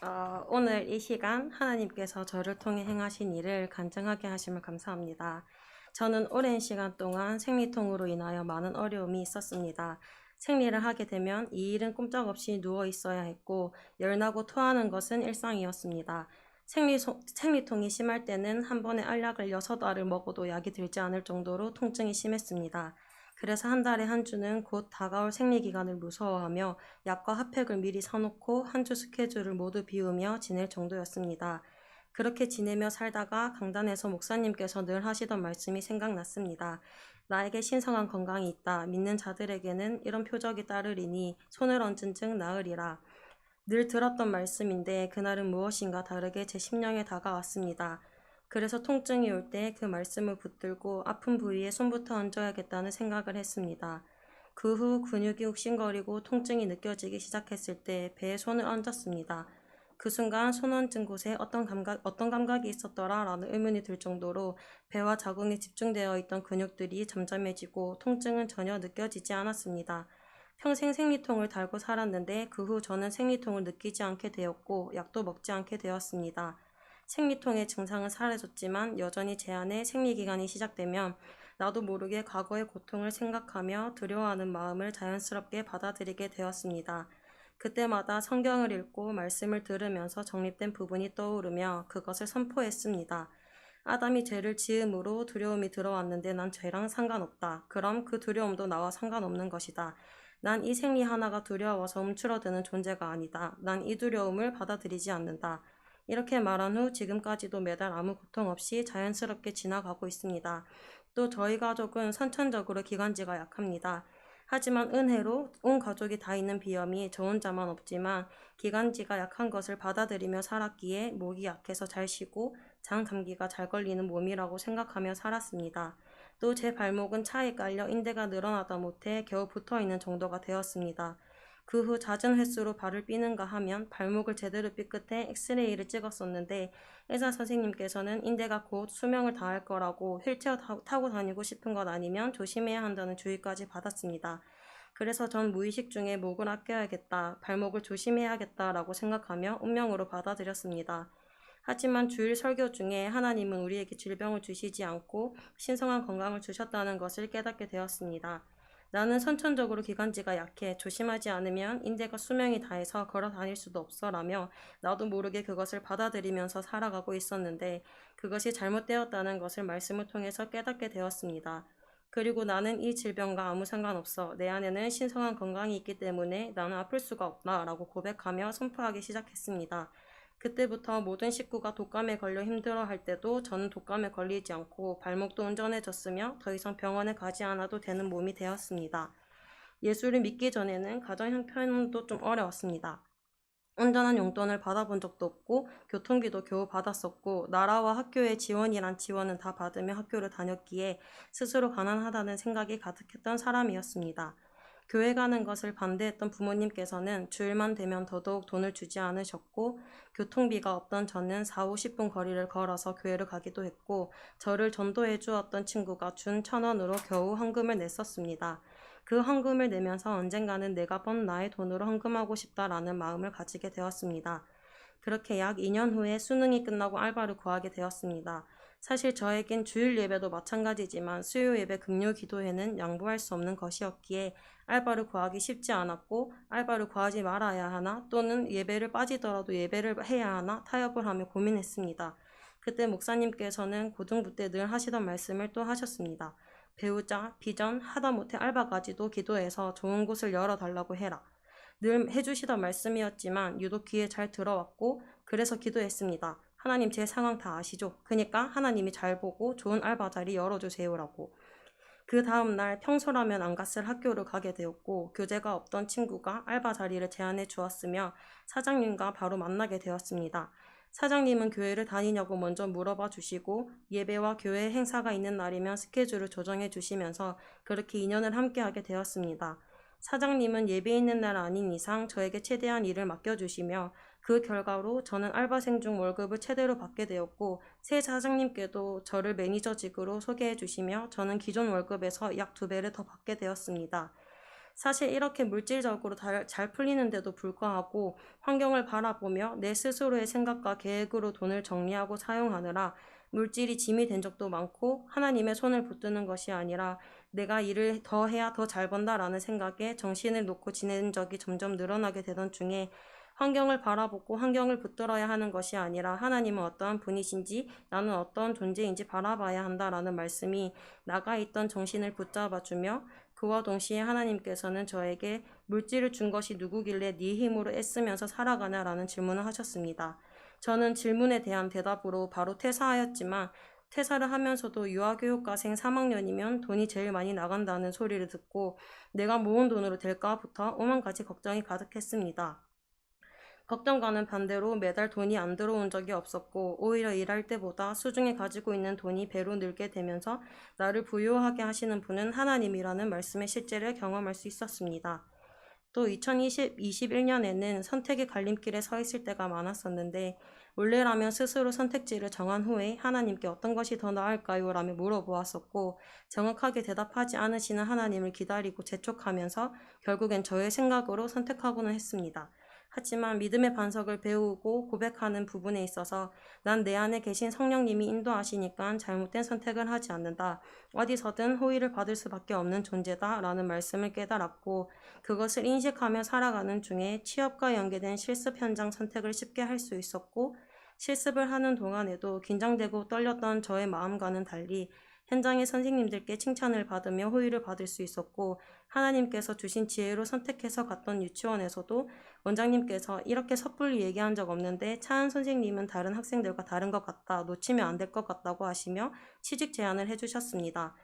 어, 오늘 이 시간 하나님께서 저를 통해 행하신 일을 간증하게 하심을 감사합니다. 저는 오랜 시간 동안 생리통으로 인하여 많은 어려움이 있었습니다. 생리를 하게 되면 이 일은 꼼짝없이 누워 있어야 했고 열나고 토하는 것은 일상이었습니다. 생리, 생리통이 심할 때는 한 번에 알약을 여섯 알을 먹어도 약이 들지 않을 정도로 통증이 심했습니다. 그래서 한 달에 한 주는 곧 다가올 생리 기간을 무서워하며 약과 핫팩을 미리 사놓고 한 주 스케줄을 모두 비우며 지낼 정도였습니다. 그렇게 지내며 살다가 강단에서 목사님께서 늘 하시던 말씀이 생각났습니다. 나에게 신성한 건강이 있다. 믿는 자들에게는 이런 표적이 따르리니 손을 얹은 즉 나으리라. 늘 들었던 말씀인데 그날은 무엇인가 다르게 제 심령에 다가왔습니다. 그래서 통증이 올 때 그 말씀을 붙들고 아픈 부위에 손부터 얹어야겠다는 생각을 했습니다. 그 후 근육이 욱신거리고 통증이 느껴지기 시작했을 때 배에 손을 얹었습니다. 그 순간 손 얹은 곳에 어떤 감각, 어떤 감각이 있었더라 라는 의문이 들 정도로 배와 자궁에 집중되어 있던 근육들이 잠잠해지고 통증은 전혀 느껴지지 않았습니다. 평생 생리통을 달고 살았는데 그 후 저는 생리통을 느끼지 않게 되었고 약도 먹지 않게 되었습니다. 생리통의 증상은 사라졌지만 여전히 제 안에 생리기간이 시작되면 나도 모르게 과거의 고통을 생각하며 두려워하는 마음을 자연스럽게 받아들이게 되었습니다. 그때마다 성경을 읽고 말씀을 들으면서 정립된 부분이 떠오르며 그것을 선포했습니다. 아담이 죄를 지음으로 두려움이 들어왔는데 난 죄랑 상관없다. 그럼 그 두려움도 나와 상관없는 것이다. 난 이 생리 하나가 두려워서 움츠러드는 존재가 아니다. 난 이 두려움을 받아들이지 않는다. 이렇게 말한 후 지금까지도 매달 아무 고통 없이 자연스럽게 지나가고 있습니다. 또 저희 가족은 선천적으로 기관지가 약합니다. 하지만 은혜로 온 가족이 다 있는 비염이 저 혼자만 없지만 기관지가 약한 것을 받아들이며 살았기에 목이 약해서 잘 쉬고 장 감기가 잘 걸리는 몸이라고 생각하며 살았습니다. 또 제 발목은 차에 깔려 인대가 늘어나다 못해 겨우 붙어 있는 정도가 되었습니다. 그 후 잦은 횟수로 발을 삐는가 하면 발목을 제대로 삐 끝에 엑스레이를 찍었었는데 의사 선생님께서는 인대가 곧 수명을 다할 거라고 휠체어 타고 다니고 싶은 것 아니면 조심해야 한다는 주의까지 받았습니다. 그래서 전 무의식 중에 목을 아껴야겠다, 발목을 조심해야겠다라고 생각하며 운명으로 받아들였습니다. 하지만 주일 설교 중에 하나님은 우리에게 질병을 주시지 않고 신성한 건강을 주셨다는 것을 깨닫게 되었습니다. 나는 선천적으로 기관지가 약해 조심하지 않으면 인대가 수명이 다해서 걸어 다닐 수도 없어 라며 나도 모르게 그것을 받아들이면서 살아가고 있었는데 그것이 잘못되었다는 것을 말씀을 통해서 깨닫게 되었습니다. 그리고 나는 이 질병과 아무 상관없어. 내 안에는 신성한 건강이 있기 때문에 나는 아플 수가 없다. 라고 고백하며 선포하기 시작했습니다. 그때부터 모든 식구가 독감에 걸려 힘들어 할 때도 저는 독감에 걸리지 않고 발목도 온전해졌으며 더 이상 병원에 가지 않아도 되는 몸이 되었습니다. 예수를 믿기 전에는 가정 형편도 좀 어려웠습니다. 온전한 용돈을 받아본 적도 없고 교통비도 겨우 받았었고 나라와 학교의 지원이란 지원은 다 받으며 학교를 다녔기에 스스로 가난하다는 생각이 가득했던 사람이었습니다. 교회 가는 것을 반대했던 부모님께서는 주일만 되면 더더욱 돈을 주지 않으셨고 교통비가 없던 저는 4, 50분 거리를 걸어서 교회를 가기도 했고 저를 전도해 주었던 친구가 준 천원으로 겨우 헌금을 냈었습니다. 그 헌금을 내면서 언젠가는 내가 번 나의 돈으로 헌금하고 싶다라는 마음을 가지게 되었습니다. 그렇게 약 2년 후에 수능이 끝나고 알바를 구하게 되었습니다. 사실 저에겐 주일 예배도 마찬가지지만 수요 예배 금요 기도회는 양보할 수 없는 것이었기에 알바를 구하기 쉽지 않았고 알바를 구하지 말아야 하나 또는 예배를 빠지더라도 예배를 해야 하나 타협을 하며 고민했습니다. 그때 목사님께서는 고등부 때 늘 하시던 말씀을 또 하셨습니다. 배우자, 비전, 하다못해 알바까지도 기도해서 좋은 곳을 열어달라고 해라. 늘 해주시던 말씀이었지만 유독 귀에 잘 들어왔고 그래서 기도했습니다. 하나님 제 상황 다 아시죠? 그니까 하나님이 잘 보고 좋은 알바 자리 열어주세요라고. 그 다음날 평소라면 안 갔을 학교를 가게 되었고 교재가 없던 친구가 알바 자리를 제안해 주었으며 사장님과 바로 만나게 되었습니다. 사장님은 교회를 다니냐고 먼저 물어봐 주시고 예배와 교회 행사가 있는 날이면 스케줄을 조정해 주시면서 그렇게 인연을 함께하게 되었습니다. 사장님은 예배 있는 날 아닌 이상 저에게 최대한 일을 맡겨주시며 그 결과로 저는 알바생 중 월급을 최대로 받게 되었고 새 사장님께도 저를 매니저직으로 소개해 주시며 저는 기존 월급에서 약 두 배를 더 받게 되었습니다. 사실 이렇게 물질적으로 다- 잘 풀리는데도 불구하고 환경을 바라보며 내 스스로의 생각과 계획으로 돈을 정리하고 사용하느라 물질이 짐이 된 적도 많고 하나님의 손을 붙드는 것이 아니라 내가 일을 더 해야 더 잘 번다라는 생각에 정신을 놓고 지낸 적이 점점 늘어나게 되던 중에 환경을 바라보고 환경을 붙들어야 하는 것이 아니라 하나님은 어떠한 분이신지 나는 어떤 존재인지 바라봐야 한다라는 말씀이 나가 있던 정신을 붙잡아 주며 그와 동시에 하나님께서는 저에게 물질을 준 것이 누구길래 네 힘으로 애쓰면서 살아가냐라는 질문을 하셨습니다. 저는 질문에 대한 대답으로 바로 퇴사하였지만 퇴사를 하면서도 유아교육과생 3학년이면 돈이 제일 많이 나간다는 소리를 듣고 내가 모은 돈으로 될까부터 오만 가지 걱정이 가득했습니다. 걱정과는 반대로 매달 돈이 안 들어온 적이 없었고 오히려 일할 때보다 수중에 가지고 있는 돈이 배로 늘게 되면서 나를 부유하게 하시는 분은 하나님이라는 말씀의 실제를 경험할 수 있었습니다. 또 2021년에는 선택의 갈림길에 서 있을 때가 많았었는데 원래라면 스스로 선택지를 정한 후에 하나님께 어떤 것이 더 나을까요? 라며 물어보았었고 정확하게 대답하지 않으시는 하나님을 기다리고 재촉하면서 결국엔 저의 생각으로 선택하고는 했습니다. 하지만 믿음의 반석을 배우고 고백하는 부분에 있어서 난 내 안에 계신 성령님이 인도하시니까 잘못된 선택을 하지 않는다. 어디서든 호의를 받을 수밖에 없는 존재다. 라는 말씀을 깨달았고 그것을 인식하며 살아가는 중에 취업과 연계된 실습 현장 선택을 쉽게 할 수 있었고 실습을 하는 동안에도 긴장되고 떨렸던 저의 마음과는 달리 현장의 선생님들께 칭찬을 받으며 호의를 받을 수 있었고 하나님께서 주신 지혜로 선택해서 갔던 유치원에서도 원장님께서 이렇게 섣불리 얘기한 적 없는데 차은 선생님은 다른 학생들과 다른 것 같다. 놓치면 안 될 것 같다고 하시며 취직 제안을 해주셨습니다.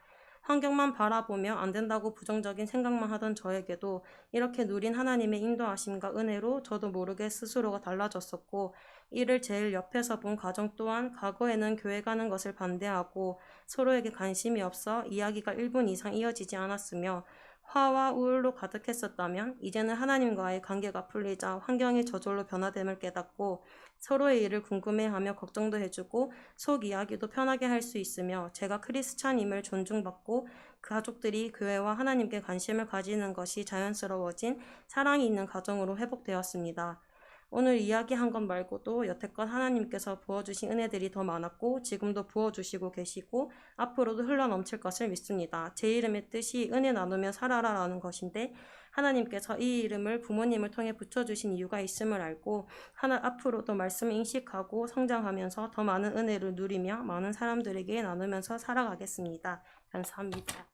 환경만 바라보며 안 된다고 부정적인 생각만 하던 저에게도 이렇게 누린 하나님의 인도하심과 은혜로 저도 모르게 스스로가 달라졌었고 이를 제일 옆에서 본 가정 또한 과거에는 교회 가는 것을 반대하고 서로에게 관심이 없어 이야기가 1분 이상 이어지지 않았으며 화와 우울로 가득했었다면 이제는 하나님과의 관계가 풀리자 환경이 저절로 변화됨을 깨닫고 서로의 일을 궁금해하며 걱정도 해주고 속 이야기도 편하게 할 수 있으며 제가 크리스찬임을 존중받고 그 가족들이 교회와 하나님께 관심을 가지는 것이 자연스러워진 사랑이 있는 가정으로 회복되었습니다. 오늘 이야기한 것 말고도 여태껏 하나님께서 부어주신 은혜들이 더 많았고 지금도 부어주시고 계시고 앞으로도 흘러넘칠 것을 믿습니다. 제 이름의 뜻이 은혜 나누며 살아라라는 것인데 하나님께서 이 이름을 부모님을 통해 붙여주신 이유가 있음을 알고 하나 앞으로도 말씀을 인식하고 성장하면서 더 많은 은혜를 누리며 많은 사람들에게 나누면서 살아가겠습니다. 감사합니다.